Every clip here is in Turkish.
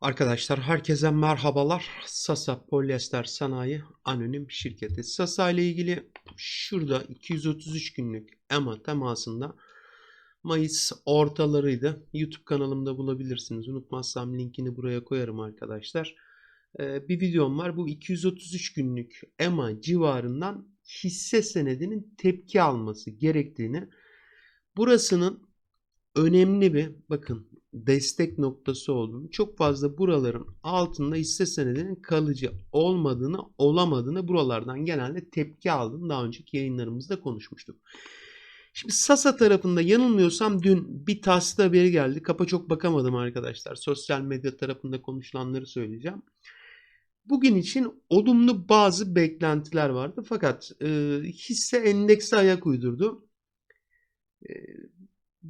Arkadaşlar herkese merhabalar. Sasa Polyester Sanayi Anonim Şirketi. Sasa ile ilgili şurada 233 günlük EMA temasında Mayıs ortalarıydı. YouTube kanalımda bulabilirsiniz. Unutmazsam linkini buraya koyarım arkadaşlar. Ee, bir videom var. Bu 233 günlük EMA civarından hisse senedinin tepki alması gerektiğini burasının önemli bir bakın destek noktası olduğunu çok fazla buraların altında hisse senedinin kalıcı olmadığını olamadığını buralardan genelde tepki aldım. Daha önceki yayınlarımızda konuşmuştuk. Şimdi Sasa tarafında yanılmıyorsam dün bir tahsil haberi geldi. Kapa çok bakamadım arkadaşlar. Sosyal medya tarafında konuşulanları söyleyeceğim. Bugün için olumlu bazı beklentiler vardı. Fakat e, hisse endekse ayak uydurdu. E,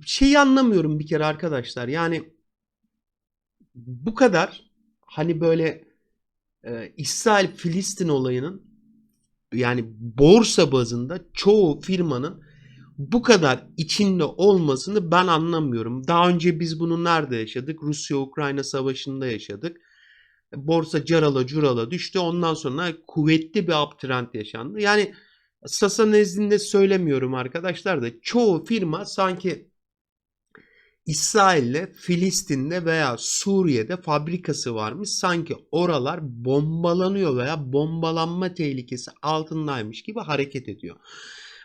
şeyi anlamıyorum bir kere arkadaşlar. Yani bu kadar hani böyle e, İsrail Filistin olayının yani borsa bazında çoğu firmanın bu kadar içinde olmasını ben anlamıyorum. Daha önce biz bunu nerede yaşadık? Rusya-Ukrayna savaşında yaşadık. Borsa carala curala düştü. Ondan sonra kuvvetli bir uptrend yaşandı. Yani Sasa nezdinde söylemiyorum arkadaşlar da çoğu firma sanki İsrail'le Filistin'de veya Suriye'de fabrikası varmış. Sanki oralar bombalanıyor veya bombalanma tehlikesi altındaymış gibi hareket ediyor.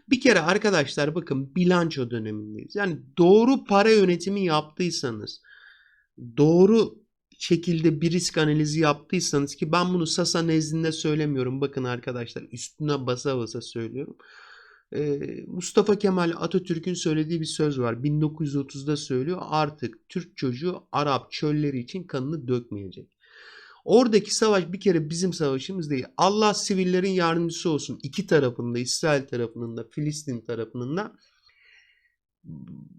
Bir kere arkadaşlar bakın bilanço dönemindeyiz. Yani doğru para yönetimi yaptıysanız, doğru şekilde bir risk analizi yaptıysanız ki ben bunu Sasa nezdinde söylemiyorum. Bakın arkadaşlar üstüne basa basa söylüyorum. Ee, Mustafa Kemal Atatürk'ün söylediği bir söz var. 1930'da söylüyor. Artık Türk çocuğu Arap çölleri için kanını dökmeyecek. Oradaki savaş bir kere bizim savaşımız değil. Allah sivillerin yardımcısı olsun. İki tarafında, İsrail tarafının da, Filistin tarafının da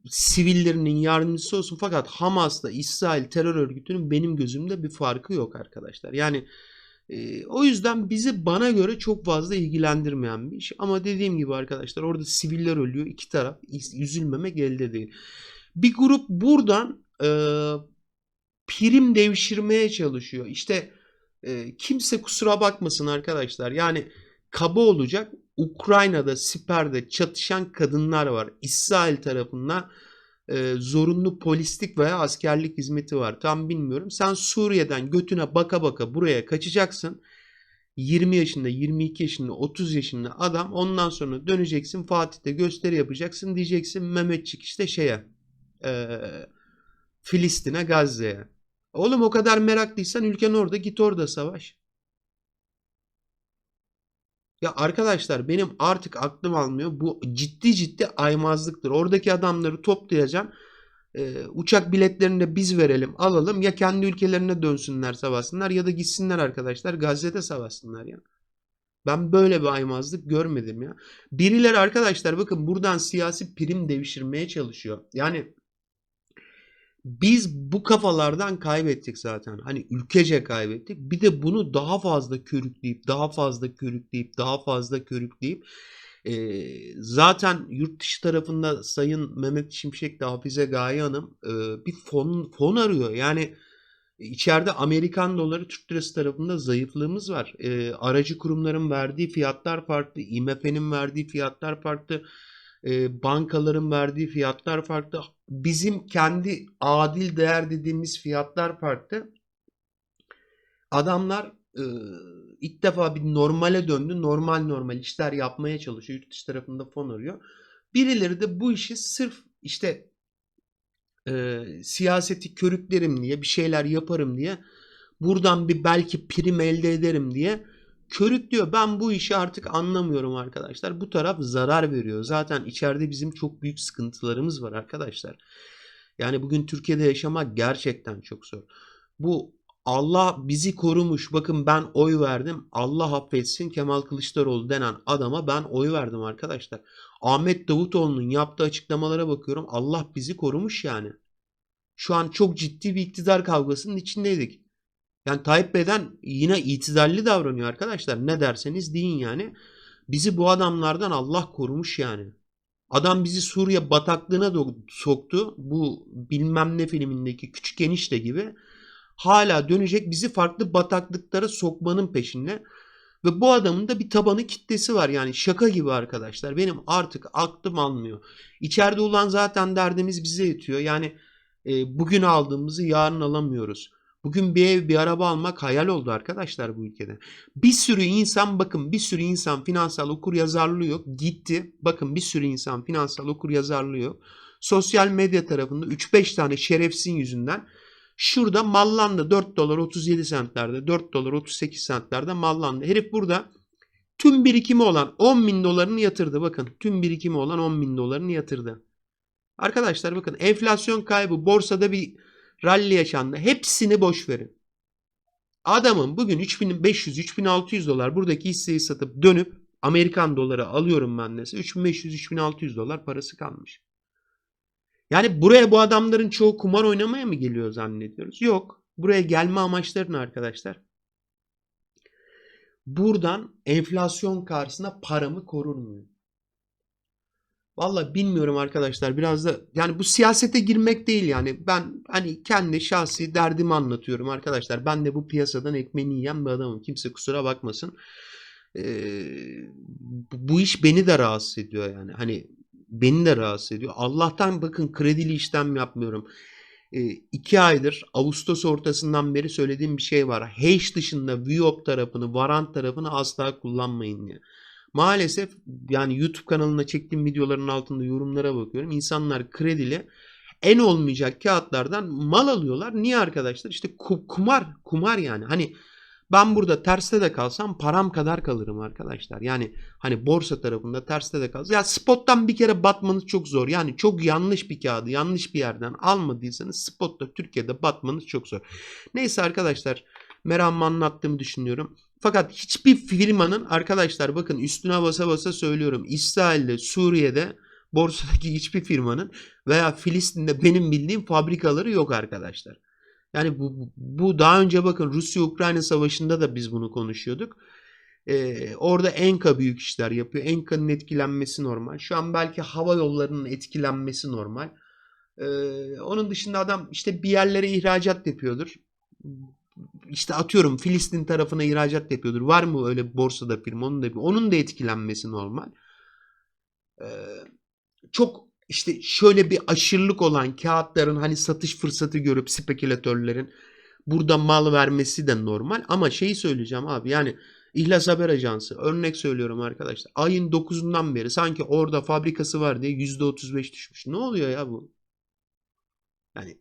sivillerinin yardımcısı olsun. Fakat Hamas'la İsrail terör örgütünün benim gözümde bir farkı yok arkadaşlar. Yani e, o yüzden bizi bana göre çok fazla ilgilendirmeyen bir iş. Ama dediğim gibi arkadaşlar orada siviller ölüyor. iki taraf üzülmemek elde değil. Bir grup buradan e, prim devşirmeye çalışıyor. İşte e, kimse kusura bakmasın arkadaşlar. Yani kaba olacak. Ukrayna'da siperde çatışan kadınlar var. İsrail tarafından e, zorunlu polislik veya askerlik hizmeti var. Tam bilmiyorum. Sen Suriye'den götüne baka baka buraya kaçacaksın. 20 yaşında, 22 yaşında, 30 yaşında adam. Ondan sonra döneceksin Fatih'te gösteri yapacaksın. Diyeceksin Mehmetçik işte şeye e, Filistin'e, Gazze'ye. Oğlum o kadar meraklıysan ülken orada git orada savaş. Ya arkadaşlar benim artık aklım almıyor. Bu ciddi ciddi aymazlıktır. Oradaki adamları toplayacağım. Ee, uçak biletlerini de biz verelim alalım. Ya kendi ülkelerine dönsünler savaşsınlar ya da gitsinler arkadaşlar Gazze'de savaşsınlar ya. Ben böyle bir aymazlık görmedim ya. Birileri arkadaşlar bakın buradan siyasi prim devşirmeye çalışıyor. Yani biz bu kafalardan kaybettik zaten. Hani ülkece kaybettik. Bir de bunu daha fazla körükleyip, daha fazla körükleyip, daha fazla körükleyip e, zaten yurt dışı tarafında Sayın Mehmet Şimşek de Hafize Gaye Hanım e, bir fon, fon arıyor. Yani içeride Amerikan doları Türk lirası tarafında zayıflığımız var. E, aracı kurumların verdiği fiyatlar farklı. IMF'nin verdiği fiyatlar farklı e, bankaların verdiği fiyatlar farklı. Bizim kendi adil değer dediğimiz fiyatlar farklı. Adamlar e, ilk defa bir normale döndü. Normal normal işler yapmaya çalışıyor. Yurt dışı tarafında fon arıyor. Birileri de bu işi sırf işte e, siyaseti körüklerim diye bir şeyler yaparım diye buradan bir belki prim elde ederim diye Körük diyor ben bu işi artık anlamıyorum arkadaşlar. Bu taraf zarar veriyor. Zaten içeride bizim çok büyük sıkıntılarımız var arkadaşlar. Yani bugün Türkiye'de yaşamak gerçekten çok zor. Bu Allah bizi korumuş. Bakın ben oy verdim. Allah affetsin Kemal Kılıçdaroğlu denen adama ben oy verdim arkadaşlar. Ahmet Davutoğlu'nun yaptığı açıklamalara bakıyorum. Allah bizi korumuş yani. Şu an çok ciddi bir iktidar kavgasının içindeydik. Yani Tayyip Bey'den yine itidalli davranıyor arkadaşlar. Ne derseniz deyin yani. Bizi bu adamlardan Allah korumuş yani. Adam bizi Suriye bataklığına soktu. Bu bilmem ne filmindeki küçük enişte gibi. hala dönecek bizi farklı bataklıklara sokmanın peşinde. Ve bu adamın da bir tabanı kitlesi var yani şaka gibi arkadaşlar. Benim artık aklım almıyor. İçeride olan zaten derdimiz bize yetiyor. Yani e, bugün aldığımızı yarın alamıyoruz. Bugün bir ev bir araba almak hayal oldu arkadaşlar bu ülkede. Bir sürü insan bakın bir sürü insan finansal okur yazarlığı yok. Gitti. Bakın bir sürü insan finansal okur yazarlığı yok. Sosyal medya tarafında 3-5 tane şerefsin yüzünden şurada mallandı 4 dolar 37 centlerde 4 dolar 38 centlerde mallandı. Herif burada tüm birikimi olan 10 bin dolarını yatırdı. Bakın tüm birikimi olan 10 bin dolarını yatırdı. Arkadaşlar bakın enflasyon kaybı borsada bir rally yaşandı. Hepsini boş verin. Adamın bugün 3500-3600 dolar buradaki hisseyi satıp dönüp Amerikan doları alıyorum ben dese 3500-3600 dolar parası kalmış. Yani buraya bu adamların çoğu kumar oynamaya mı geliyor zannediyoruz? Yok. Buraya gelme amaçlarını arkadaşlar. Buradan enflasyon karşısında paramı korur muyum? Valla bilmiyorum arkadaşlar biraz da yani bu siyasete girmek değil yani. Ben hani kendi şahsi derdimi anlatıyorum arkadaşlar. Ben de bu piyasadan ekmeğini yiyen bir adamım. Kimse kusura bakmasın. Ee, bu iş beni de rahatsız ediyor yani. Hani beni de rahatsız ediyor. Allah'tan bakın kredili işlem yapmıyorum. Ee, iki aydır Ağustos ortasından beri söylediğim bir şey var. Hedge dışında VWAP tarafını Varant tarafını asla kullanmayın diye. Maalesef yani YouTube kanalına çektiğim videoların altında yorumlara bakıyorum. İnsanlar kredili en olmayacak kağıtlardan mal alıyorlar. Niye arkadaşlar? İşte ku- kumar, kumar yani. Hani ben burada terste de kalsam param kadar kalırım arkadaşlar. Yani hani borsa tarafında terste de kalsam. Ya spottan bir kere batmanız çok zor. Yani çok yanlış bir kağıdı yanlış bir yerden almadıysanız spotta Türkiye'de batmanız çok zor. Neyse arkadaşlar meramımı anlattığımı düşünüyorum. Fakat hiçbir firmanın arkadaşlar bakın üstüne basa basa söylüyorum. İsrail'de, Suriye'de borsadaki hiçbir firmanın veya Filistin'de benim bildiğim fabrikaları yok arkadaşlar. Yani bu, bu- daha önce bakın Rusya-Ukrayna savaşında da biz bunu konuşuyorduk. Ee, orada Enka büyük işler yapıyor. Enka'nın etkilenmesi normal. Şu an belki hava yollarının etkilenmesi normal. Ee, onun dışında adam işte bir yerlere ihracat yapıyordur işte atıyorum Filistin tarafına ihracat yapıyordur. Var mı öyle borsada firma? Onun da onun da etkilenmesi normal. Ee, çok işte şöyle bir aşırılık olan kağıtların hani satış fırsatı görüp spekülatörlerin burada mal vermesi de normal. Ama şeyi söyleyeceğim abi yani İhlas Haber Ajansı örnek söylüyorum arkadaşlar. Ayın 9'undan beri sanki orada fabrikası var diye %35 düşmüş. Ne oluyor ya bu? Yani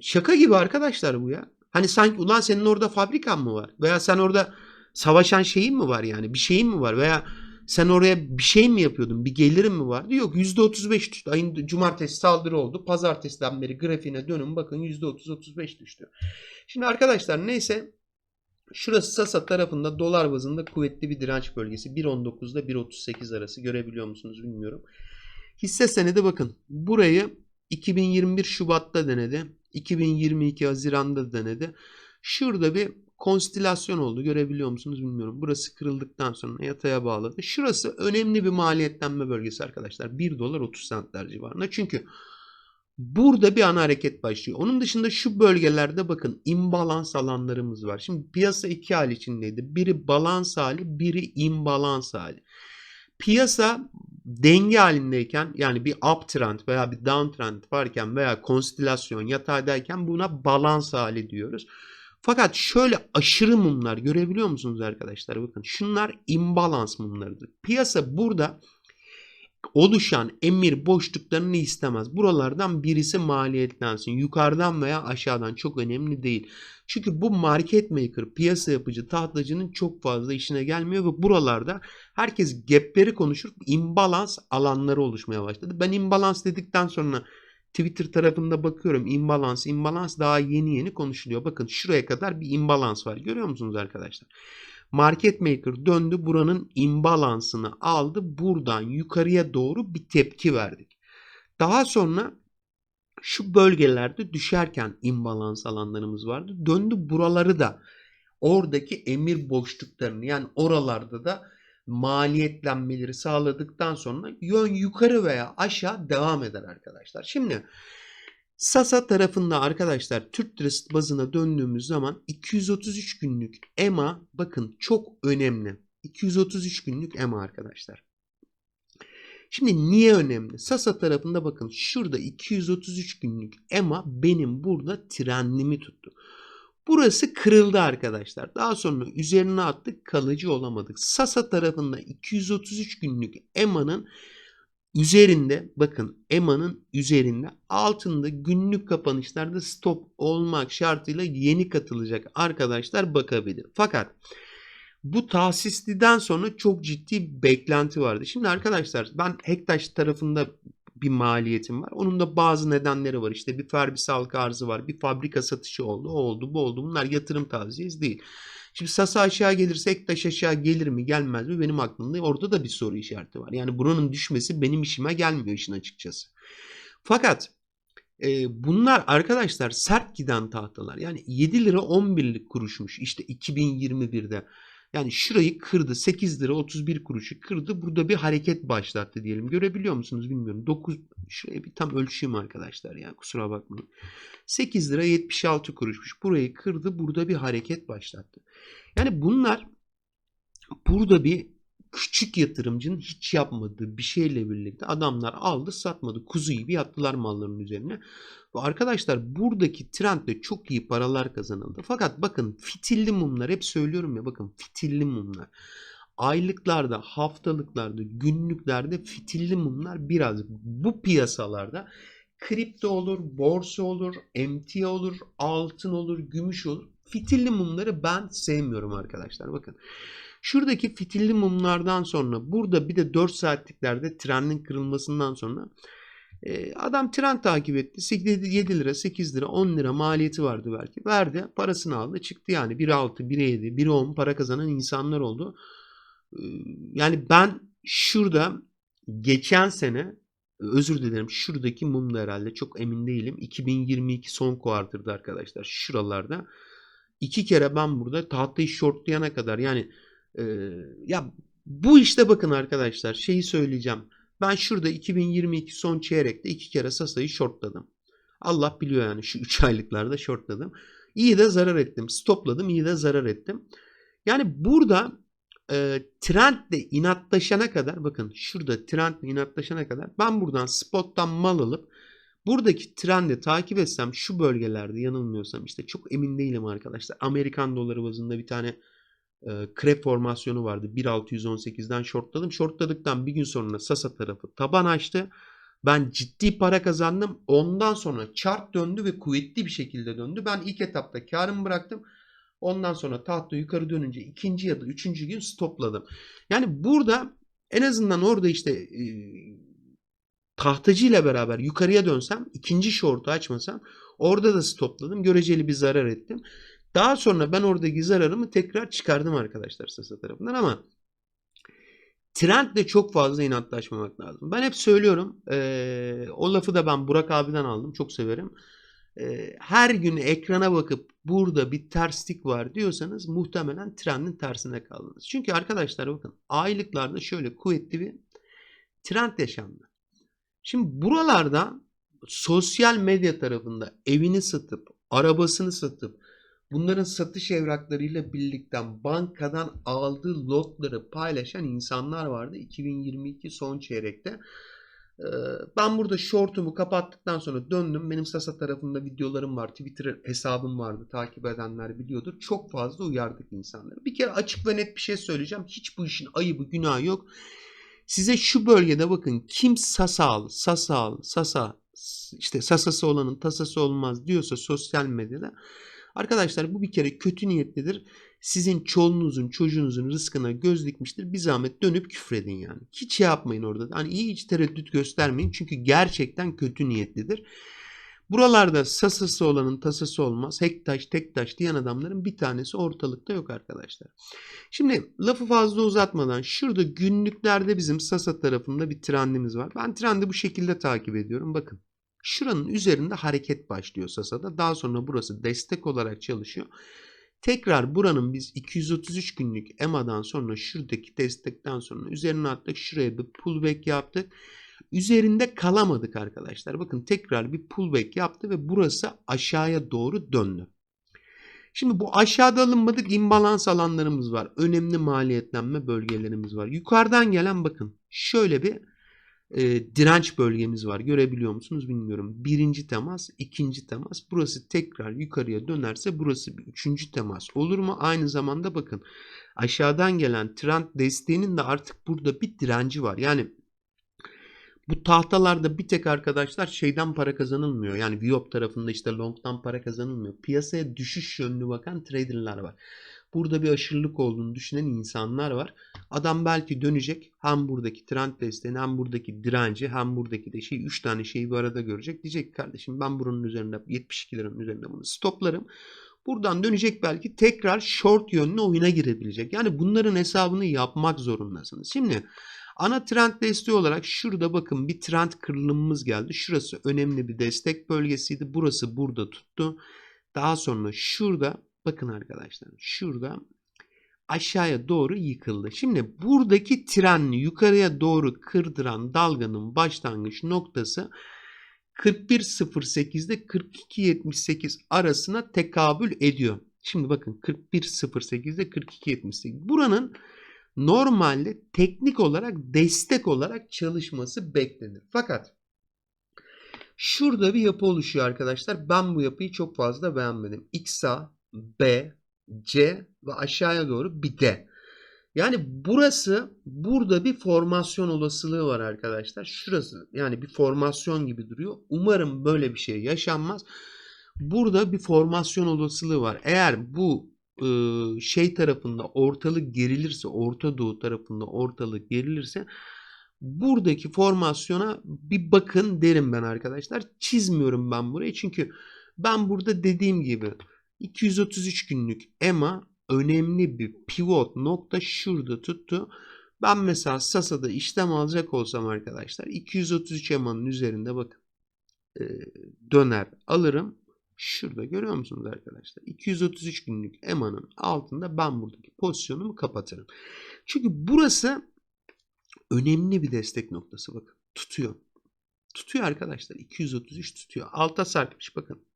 şaka gibi arkadaşlar bu ya. Hani sanki ulan senin orada fabrikan mı var? Veya sen orada savaşan şeyin mi var yani? Bir şeyin mi var? Veya sen oraya bir şey mi yapıyordun? Bir gelirin mi vardı? Yok %35 düştü. Ayın cumartesi saldırı oldu. Pazartesiden beri grafiğine dönün bakın %30-35 düştü. Şimdi arkadaşlar neyse şurası Sasa tarafında dolar bazında kuvvetli bir direnç bölgesi. 1.19'da 1.38 arası görebiliyor musunuz bilmiyorum. Hisse senedi bakın. Burayı 2021 Şubat'ta denedi. 2022 Haziran'da denedi. Şurada bir konstilasyon oldu. Görebiliyor musunuz bilmiyorum. Burası kırıldıktan sonra yataya bağladı. Şurası önemli bir maliyetlenme bölgesi arkadaşlar. 1 dolar 30 centler civarında. Çünkü burada bir ana hareket başlıyor. Onun dışında şu bölgelerde bakın imbalans alanlarımız var. Şimdi piyasa iki hal içindeydi. Biri balans hali, biri imbalans hali. Piyasa denge halindeyken yani bir uptrend veya bir downtrend varken veya konstilasyon yataydayken buna balans hali diyoruz. Fakat şöyle aşırı mumlar görebiliyor musunuz arkadaşlar? Bakın şunlar imbalans mumlarıdır. Piyasa burada oluşan emir boşluklarını istemez. Buralardan birisi maliyetlensin. Yukarıdan veya aşağıdan çok önemli değil. Çünkü bu market maker, piyasa yapıcı, tahtacının çok fazla işine gelmiyor ve buralarda herkes gapleri konuşur. imbalans alanları oluşmaya başladı. Ben imbalans dedikten sonra Twitter tarafında bakıyorum. imbalans, imbalans daha yeni yeni konuşuluyor. Bakın şuraya kadar bir imbalans var. Görüyor musunuz arkadaşlar? Market maker döndü buranın imbalansını aldı. Buradan yukarıya doğru bir tepki verdik. Daha sonra şu bölgelerde düşerken imbalans alanlarımız vardı. Döndü buraları da oradaki emir boşluklarını yani oralarda da maliyetlenmeleri sağladıktan sonra yön yukarı veya aşağı devam eder arkadaşlar. Şimdi Sasa tarafında arkadaşlar Türk lirası bazına döndüğümüz zaman 233 günlük EMA bakın çok önemli. 233 günlük EMA arkadaşlar. Şimdi niye önemli? Sasa tarafında bakın şurada 233 günlük EMA benim burada trendimi tuttu. Burası kırıldı arkadaşlar. Daha sonra üzerine attık kalıcı olamadık. Sasa tarafında 233 günlük EMA'nın üzerinde bakın EMA'nın üzerinde altında günlük kapanışlarda stop olmak şartıyla yeni katılacak arkadaşlar bakabilir. Fakat bu tahsisliden sonra çok ciddi beklenti vardı. Şimdi arkadaşlar ben Hektaş tarafında bir maliyetim var. Onun da bazı nedenleri var. İşte bir ferbis halka arzı var. Bir fabrika satışı oldu. O oldu bu oldu. Bunlar yatırım tavsiyesi değil. Şimdi Sasa aşağı gelirse Ektaş aşağı gelir mi gelmez mi benim aklımda orada da bir soru işareti var. Yani buranın düşmesi benim işime gelmiyor işin açıkçası. Fakat e, bunlar arkadaşlar sert giden tahtalar. Yani 7 lira 11'lik kuruşmuş işte 2021'de. Yani şurayı kırdı. 8 lira 31 kuruşu kırdı. Burada bir hareket başlattı diyelim. Görebiliyor musunuz bilmiyorum. 9 şuraya bir tam ölçeyim arkadaşlar ya kusura bakmayın. 8 lira 76 kuruşmuş. Burayı kırdı. Burada bir hareket başlattı. Yani bunlar burada bir küçük yatırımcının hiç yapmadığı bir şeyle birlikte adamlar aldı satmadı. Kuzu gibi yattılar malların üzerine. Ve arkadaşlar buradaki trendde çok iyi paralar kazanıldı. Fakat bakın fitilli mumlar hep söylüyorum ya bakın fitilli mumlar. Aylıklarda, haftalıklarda, günlüklerde fitilli mumlar biraz bu piyasalarda kripto olur, borsa olur, emtia olur, altın olur, gümüş olur. Fitilli mumları ben sevmiyorum arkadaşlar. Bakın şuradaki fitilli mumlardan sonra burada bir de 4 saatliklerde trendin kırılmasından sonra e, adam trend takip etti. 7 lira, 8 lira, 10 lira maliyeti vardı belki. Verdi, parasını aldı, çıktı yani. 1.6, 1.7, 1.10 para kazanan insanlar oldu. E, yani ben şurada geçen sene özür dilerim şuradaki mumda herhalde çok emin değilim. 2022 son kuartırdı arkadaşlar şuralarda. iki kere ben burada tahtayı shortlayana kadar yani e, ya bu işte bakın arkadaşlar şeyi söyleyeceğim. Ben şurada 2022 son çeyrekte iki kere Sasa'yı shortladım. Allah biliyor yani şu 3 aylıklarda shortladım. İyi de zarar ettim. Stopladım iyi de zarar ettim. Yani burada e, trendle inatlaşana kadar bakın şurada trendle inatlaşana kadar ben buradan spottan mal alıp buradaki trendi takip etsem şu bölgelerde yanılmıyorsam işte çok emin değilim arkadaşlar. Amerikan doları bazında bir tane krep formasyonu vardı. 1.618'den shortladım. Shortladıktan bir gün sonra Sasa tarafı taban açtı. Ben ciddi para kazandım. Ondan sonra chart döndü ve kuvvetli bir şekilde döndü. Ben ilk etapta karımı bıraktım. Ondan sonra tahta yukarı dönünce ikinci ya da üçüncü gün stopladım. Yani burada en azından orada işte e, tahtacı ile beraber yukarıya dönsem ikinci short'u açmasam orada da stopladım. Göreceli bir zarar ettim. Daha sonra ben oradaki zararımı tekrar çıkardım arkadaşlar Sasa tarafından ama trendle çok fazla inatlaşmamak lazım. Ben hep söylüyorum. E, o lafı da ben Burak abiden aldım. Çok severim. E, her gün ekrana bakıp burada bir terslik var diyorsanız muhtemelen trendin tersine kaldınız. Çünkü arkadaşlar bakın aylıklarda şöyle kuvvetli bir trend yaşandı. Şimdi buralarda sosyal medya tarafında evini satıp, arabasını satıp, bunların satış evraklarıyla birlikte bankadan aldığı lotları paylaşan insanlar vardı 2022 son çeyrekte. Ben burada shortumu kapattıktan sonra döndüm. Benim Sasa tarafında videolarım var. Twitter hesabım vardı. Takip edenler biliyordur. Çok fazla uyardık insanları. Bir kere açık ve net bir şey söyleyeceğim. Hiç bu işin ayıbı günahı yok. Size şu bölgede bakın kim Sasal, Sasal, Sasa işte Sasası olanın tasası olmaz diyorsa sosyal medyada arkadaşlar bu bir kere kötü niyetlidir sizin çoluğunuzun çocuğunuzun rızkına göz dikmiştir. Bir zahmet dönüp küfredin yani. Hiç şey yapmayın orada. Hani iyi hiç tereddüt göstermeyin. Çünkü gerçekten kötü niyetlidir. Buralarda sasası olanın tasası olmaz. Hek taş tek taş diyen adamların bir tanesi ortalıkta yok arkadaşlar. Şimdi lafı fazla uzatmadan şurada günlüklerde bizim Sasa tarafında bir trendimiz var. Ben trendi bu şekilde takip ediyorum. Bakın şuranın üzerinde hareket başlıyor Sasa'da. Daha sonra burası destek olarak çalışıyor. Tekrar buranın biz 233 günlük EMA'dan sonra şuradaki destekten sonra üzerine attık. Şuraya bir pullback yaptık. üzerinde kalamadık arkadaşlar. Bakın tekrar bir pullback yaptı ve burası aşağıya doğru döndü. Şimdi bu aşağıda alınmadık imbalans alanlarımız var. Önemli maliyetlenme bölgelerimiz var. Yukarıdan gelen bakın şöyle bir e, direnç bölgemiz var. Görebiliyor musunuz bilmiyorum. Birinci temas, ikinci temas. Burası tekrar yukarıya dönerse burası bir üçüncü temas olur mu? Aynı zamanda bakın aşağıdan gelen trend desteğinin de artık burada bir direnci var. Yani bu tahtalarda bir tek arkadaşlar şeyden para kazanılmıyor. Yani Viop tarafında işte long'dan para kazanılmıyor. Piyasaya düşüş yönlü bakan traderlar var. Burada bir aşırılık olduğunu düşünen insanlar var. Adam belki dönecek. Hem buradaki trend desteğini hem buradaki direnci hem buradaki de şey 3 tane şeyi bir arada görecek. Diyecek ki, kardeşim ben buranın üzerinde 72 liranın üzerinde bunu stoplarım. Buradan dönecek belki tekrar short yönlü oyuna girebilecek. Yani bunların hesabını yapmak zorundasınız. Şimdi ana trend desteği olarak şurada bakın bir trend kırılımımız geldi. Şurası önemli bir destek bölgesiydi. Burası burada tuttu. Daha sonra şurada bakın arkadaşlar şurada aşağıya doğru yıkıldı. Şimdi buradaki trenli yukarıya doğru kırdıran dalganın başlangıç noktası 41.08'de 42.78 arasına tekabül ediyor. Şimdi bakın 41.08'de 42.78. Buranın normalde teknik olarak destek olarak çalışması beklenir. Fakat şurada bir yapı oluşuyor arkadaşlar. Ben bu yapıyı çok fazla beğenmedim. XA, B, C ve aşağıya doğru bir D. Yani burası burada bir formasyon olasılığı var arkadaşlar. Şurası yani bir formasyon gibi duruyor. Umarım böyle bir şey yaşanmaz. Burada bir formasyon olasılığı var. Eğer bu e, şey tarafında ortalık gerilirse, Orta Doğu tarafında ortalık gerilirse buradaki formasyona bir bakın derim ben arkadaşlar. Çizmiyorum ben burayı çünkü ben burada dediğim gibi 233 günlük EMA önemli bir pivot nokta şurada tuttu. Ben mesela Sasa'da işlem alacak olsam arkadaşlar 233 EMA'nın üzerinde bakın e, döner alırım. Şurada görüyor musunuz arkadaşlar? 233 günlük EMA'nın altında ben buradaki pozisyonumu kapatırım. Çünkü burası önemli bir destek noktası bakın. Tutuyor. Tutuyor arkadaşlar. 233 tutuyor. Alta sarkmış bakın.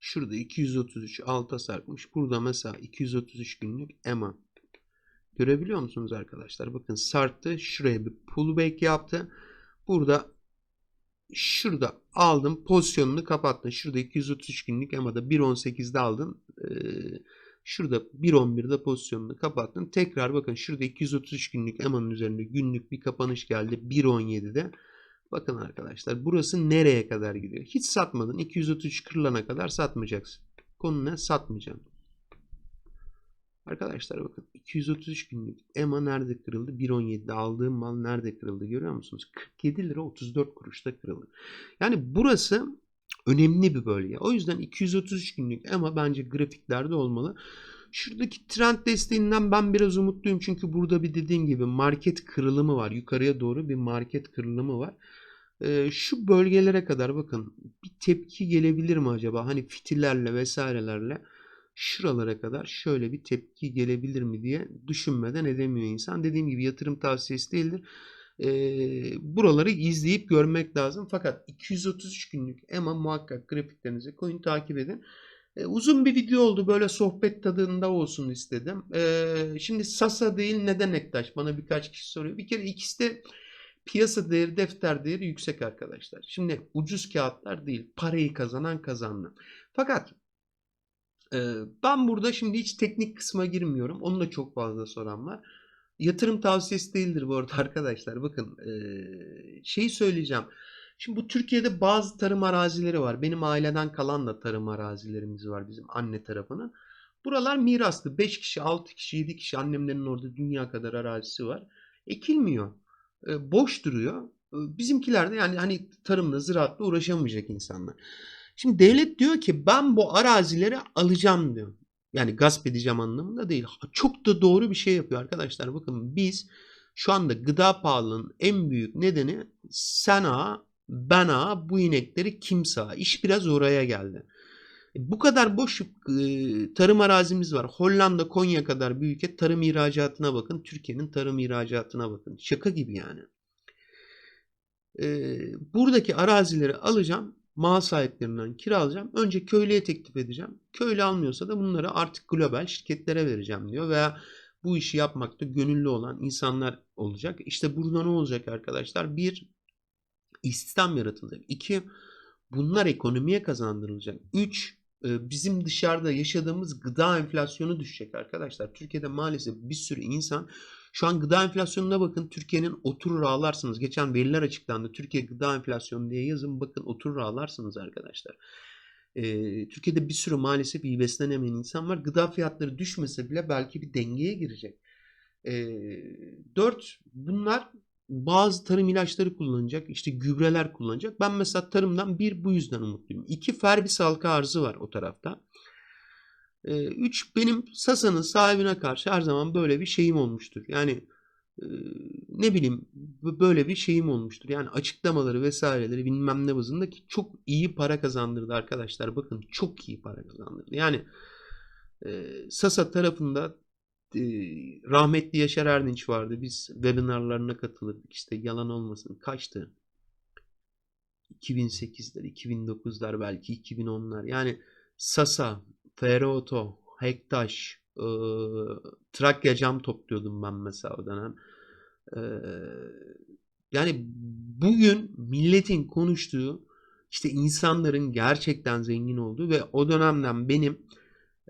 Şurada 233 alta sarkmış. Burada mesela 233 günlük EMA. Görebiliyor musunuz arkadaşlar? Bakın sarktı. Şuraya bir pullback yaptı. Burada şurada aldım. Pozisyonunu kapattın. Şurada 233 günlük EMA'da 1.18'de aldın. Ee, şurada 1.11'de pozisyonunu kapattın. Tekrar bakın şurada 233 günlük EMA'nın üzerinde günlük bir kapanış geldi. 1.17'de. Bakın arkadaşlar burası nereye kadar gidiyor? Hiç satmadın. 233 kırılana kadar satmayacaksın. Konu ne? Satmayacağım. Arkadaşlar bakın 233 günlük EMA nerede kırıldı? 1.17'de aldığım mal nerede kırıldı görüyor musunuz? 47 lira 34 kuruşta kırıldı. Yani burası önemli bir bölge. O yüzden 233 günlük EMA bence grafiklerde olmalı. Şuradaki trend desteğinden ben biraz umutluyum. Çünkü burada bir dediğim gibi market kırılımı var. Yukarıya doğru bir market kırılımı var. Ee, şu bölgelere kadar bakın bir tepki gelebilir mi acaba? Hani fitillerle vesairelerle şuralara kadar şöyle bir tepki gelebilir mi diye düşünmeden edemiyor insan. Dediğim gibi yatırım tavsiyesi değildir. Ee, buraları izleyip görmek lazım. Fakat 233 günlük EMA muhakkak grafiklerinize koyun takip edin. E, uzun bir video oldu. Böyle sohbet tadında olsun istedim. E, şimdi Sasa değil neden Ektaş? Bana birkaç kişi soruyor. Bir kere ikisi de piyasa değeri, defter değeri yüksek arkadaşlar. Şimdi ucuz kağıtlar değil. Parayı kazanan kazandı. Fakat e, ben burada şimdi hiç teknik kısma girmiyorum. Onu da çok fazla soran var. Yatırım tavsiyesi değildir bu arada arkadaşlar. Bakın e, şeyi söyleyeceğim. Şimdi bu Türkiye'de bazı tarım arazileri var. Benim aileden kalan da tarım arazilerimiz var bizim anne tarafının. Buralar miraslı. 5 kişi, 6 kişi, 7 kişi annemlerin orada dünya kadar arazisi var. Ekilmiyor. E, boş duruyor. E, bizimkiler de yani hani tarımla, ziraatla uğraşamayacak insanlar. Şimdi devlet diyor ki ben bu arazileri alacağım diyor. Yani gasp edeceğim anlamında değil. Çok da doğru bir şey yapıyor arkadaşlar. Bakın biz şu anda gıda pahalılığının en büyük nedeni sen ağa, ben ağa, bu inekleri kim sağa. İş biraz oraya geldi. Bu kadar boş e, tarım arazimiz var. Hollanda, Konya kadar bir ülke tarım ihracatına bakın. Türkiye'nin tarım ihracatına bakın. Şaka gibi yani. Ee, buradaki arazileri alacağım. Mal sahiplerinden kiralayacağım. Önce köylüye teklif edeceğim. Köylü almıyorsa da bunları artık global şirketlere vereceğim diyor. Veya bu işi yapmakta gönüllü olan insanlar olacak. İşte burada ne olacak arkadaşlar? Bir, istihdam yaratılacak. İki, bunlar ekonomiye kazandırılacak. Üç, e, bizim dışarıda yaşadığımız gıda enflasyonu düşecek arkadaşlar. Türkiye'de maalesef bir sürü insan şu an gıda enflasyonuna bakın. Türkiye'nin oturur ağlarsınız. Geçen veriler açıklandı. Türkiye gıda enflasyonu diye yazın. Bakın oturur ağlarsınız arkadaşlar. Ee, Türkiye'de bir sürü maalesef iyi beslenemeyen insan var. Gıda fiyatları düşmese bile belki bir dengeye girecek. Ee, dört, bunlar bazı tarım ilaçları kullanacak. işte gübreler kullanacak. Ben mesela tarımdan bir bu yüzden umutluyum. İki ferbis halka arzı var o tarafta. Ee, üç benim Sasa'nın sahibine karşı her zaman böyle bir şeyim olmuştur. Yani e, ne bileyim böyle bir şeyim olmuştur. Yani açıklamaları vesaireleri bilmem ne bazında ki çok iyi para kazandırdı arkadaşlar. Bakın çok iyi para kazandırdı. Yani e, Sasa tarafında rahmetli Yaşar Erdinç vardı. Biz webinarlarına katılırdık. İşte yalan olmasın. Kaçtı? 2008'ler, 2009'lar belki 2010'lar. Yani Sasa, Feroto, Hektaş, e, Trakya cam topluyordum ben mesela o dönem. E, yani bugün milletin konuştuğu işte insanların gerçekten zengin olduğu ve o dönemden benim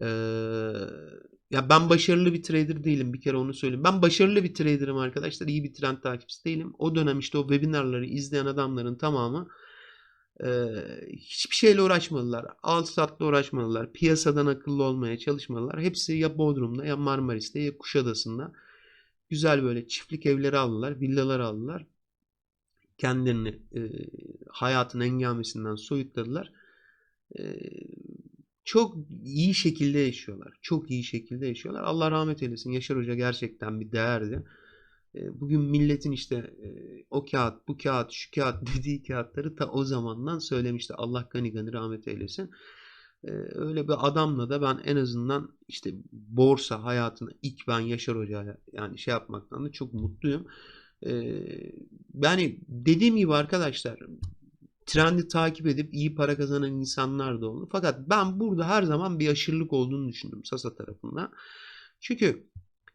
e, ya ben başarılı bir trader değilim bir kere onu söyleyeyim. Ben başarılı bir trader'ım arkadaşlar. iyi bir trend takipçisi değilim. O dönem işte o webinarları izleyen adamların tamamı hiçbir şeyle uğraşmadılar. Alt satla uğraşmadılar. Piyasadan akıllı olmaya çalışmadılar. Hepsi ya Bodrum'da ya Marmaris'te ya Kuşadası'nda güzel böyle çiftlik evleri aldılar, villalar aldılar. Kendilerini e, hayatın engamesinden soyutladılar. E, çok iyi şekilde yaşıyorlar. Çok iyi şekilde yaşıyorlar. Allah rahmet eylesin. Yaşar Hoca gerçekten bir değerdi. Bugün milletin işte o kağıt, bu kağıt, şu kağıt dediği kağıtları ta o zamandan söylemişti. Allah gani gani rahmet eylesin. Öyle bir adamla da ben en azından işte borsa hayatını ilk ben Yaşar Hoca'ya yani şey yapmaktan da çok mutluyum. Yani dediğim gibi arkadaşlar trendi takip edip iyi para kazanan insanlar da oldu. Fakat ben burada her zaman bir aşırılık olduğunu düşündüm Sasa tarafında. Çünkü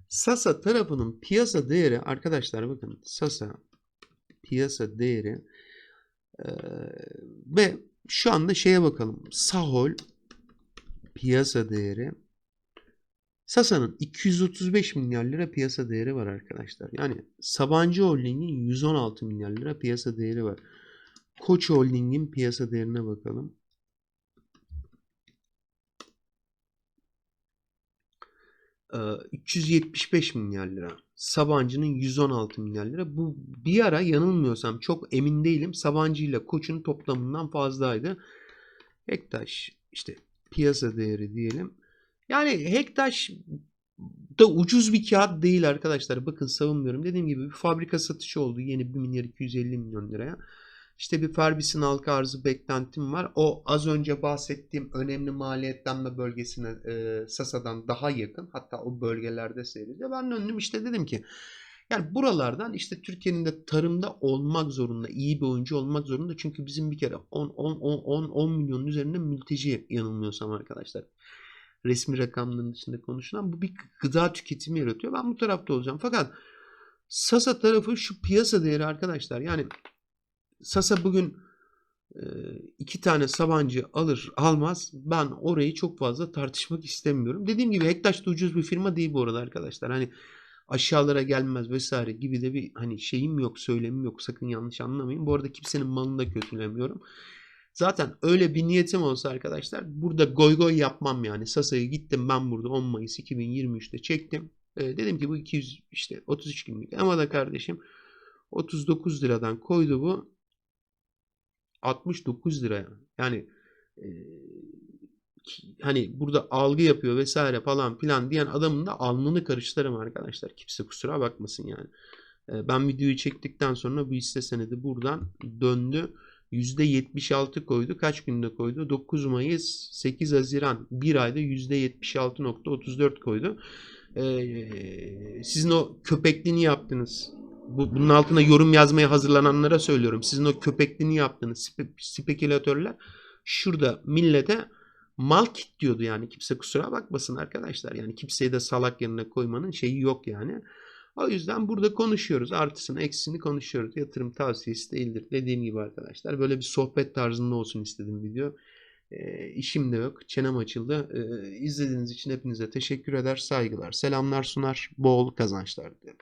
Sasa tarafının piyasa değeri arkadaşlar bakın Sasa piyasa değeri e, ve şu anda şeye bakalım. Sahol piyasa değeri Sasa'nın 235 milyar lira piyasa değeri var arkadaşlar. Yani Sabancı Holding'in 116 milyar lira piyasa değeri var. Koç Holding'in piyasa değerine bakalım. 375 milyar lira. Sabancı'nın 116 milyar lira. Bu bir ara yanılmıyorsam çok emin değilim. Sabancı ile Koç'un toplamından fazlaydı. Hektaş işte piyasa değeri diyelim. Yani Hektaş da ucuz bir kağıt değil arkadaşlar. Bakın savunmuyorum. Dediğim gibi bir fabrika satışı oldu. Yeni 1 milyar 250 milyon liraya. İşte bir Ferbis'in halka arzı beklentim var. O az önce bahsettiğim önemli maliyetlenme bölgesine e, Sasa'dan daha yakın. Hatta o bölgelerde seyrediyor. Ben döndüm işte dedim ki yani buralardan işte Türkiye'nin de tarımda olmak zorunda, iyi bir oyuncu olmak zorunda. Çünkü bizim bir kere 10 10 10 10 milyonun üzerinde mülteci yanılmıyorsam arkadaşlar. Resmi rakamların dışında konuşulan bu bir gıda tüketimi yaratıyor. Ben bu tarafta olacağım. Fakat Sasa tarafı şu piyasa değeri arkadaşlar. Yani Sasa bugün iki tane Sabancı alır almaz ben orayı çok fazla tartışmak istemiyorum. Dediğim gibi Hektaş da ucuz bir firma değil bu arada arkadaşlar. Hani aşağılara gelmez vesaire gibi de bir hani şeyim yok söylemim yok sakın yanlış anlamayın. Bu arada kimsenin malını da kötülemiyorum. Zaten öyle bir niyetim olsa arkadaşlar burada goy goy yapmam yani. Sasa'yı gittim ben burada 10 Mayıs 2023'te çektim. E, dedim ki bu 200 işte 33 günlük ama da kardeşim 39 liradan koydu bu. 69 liraya. Yani e, hani burada algı yapıyor vesaire falan filan diyen adamın da alnını karıştırırım arkadaşlar. Kimse kusura bakmasın yani. E, ben videoyu çektikten sonra bu hisse senedi buradan döndü. %76 koydu. Kaç günde koydu? 9 Mayıs, 8 Haziran. Bir ayda %76.34 koydu. Ee, sizin o köpekliğini yaptınız. Bu, bunun altına yorum yazmaya hazırlananlara söylüyorum. Sizin o köpekliğini yaptığınız spe- spekülatörler şurada millete mal kit diyordu yani. Kimse kusura bakmasın arkadaşlar. Yani kimseyi de salak yerine koymanın şeyi yok yani. O yüzden burada konuşuyoruz. Artısını eksisini konuşuyoruz. Yatırım tavsiyesi değildir. Dediğim gibi arkadaşlar böyle bir sohbet tarzında olsun istedim video. E, işim de yok. Çenem açıldı. E, izlediğiniz için hepinize teşekkür eder. Saygılar. Selamlar sunar. Bol kazançlar dilerim.